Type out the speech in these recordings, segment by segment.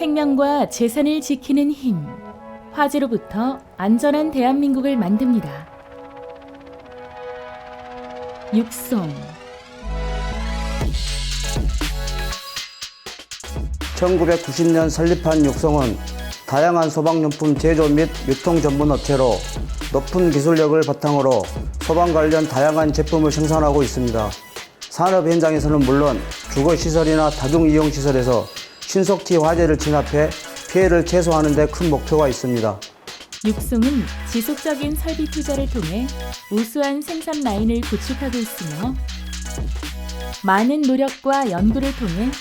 생명과 재산을 지키는 힘. 화재로부터 안전한 대한민국을 만듭니다. 육송. 1990년 설립한 육성은 다양한 소방용품 제조 및 유통 전문 업체로 높은 기술력을 바탕으로 소방 관련 다양한 제품을 생산하고 있습니다. 산업 현장에서는 물론 주거 시설이나 다중 이용 시설에서 신속히 화재를 진압해 피해를 최소화하는 데 큰 목표가 있습니다. 육송은 지속적인 설비 투자를 통해 우수한 생산 라인을 구축하고 있으며 많은 노력과 연구를 통해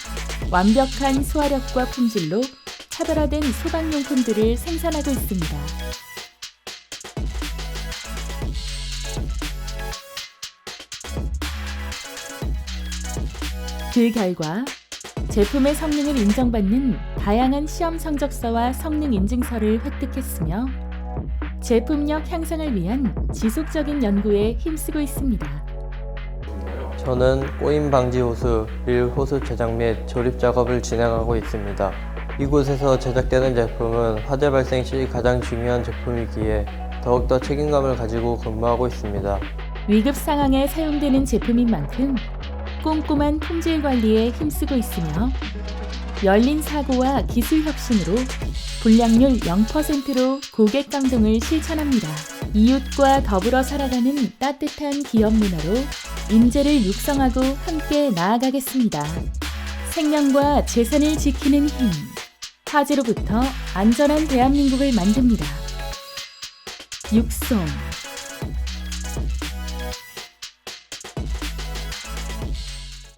완벽한 소화력과 품질로 차별화된 소방용품들을 생산하고 있습니다. 그 결과 제품의 성능을 인정받는 다양한 시험 성적서와 성능 인증서를 획득했으며 제품력 향상을 위한 지속적인 연구에 힘쓰고 있습니다. 저는 꼬임 방지 호스, 릴 호스 제작 및 조립 작업을 진행하고 있습니다. 이곳에서 제작되는 제품은 화재 발생 시 가장 중요한 제품이기에 더욱더 책임감을 가지고 근무하고 있습니다. 위급 상황에 사용되는 제품인 만큼 꼼꼼한 품질 관리에 힘쓰고 있으며 열린 사고와 기술 혁신으로 불량률 0%로 고객 감동을 실천합니다. 이웃과 더불어 살아가는 따뜻한 기업 문화로 인재를 육성하고 함께 나아가겠습니다. 생명과 재산을 지키는 힘. 화재로부터 안전한 대한민국을 만듭니다. 육성.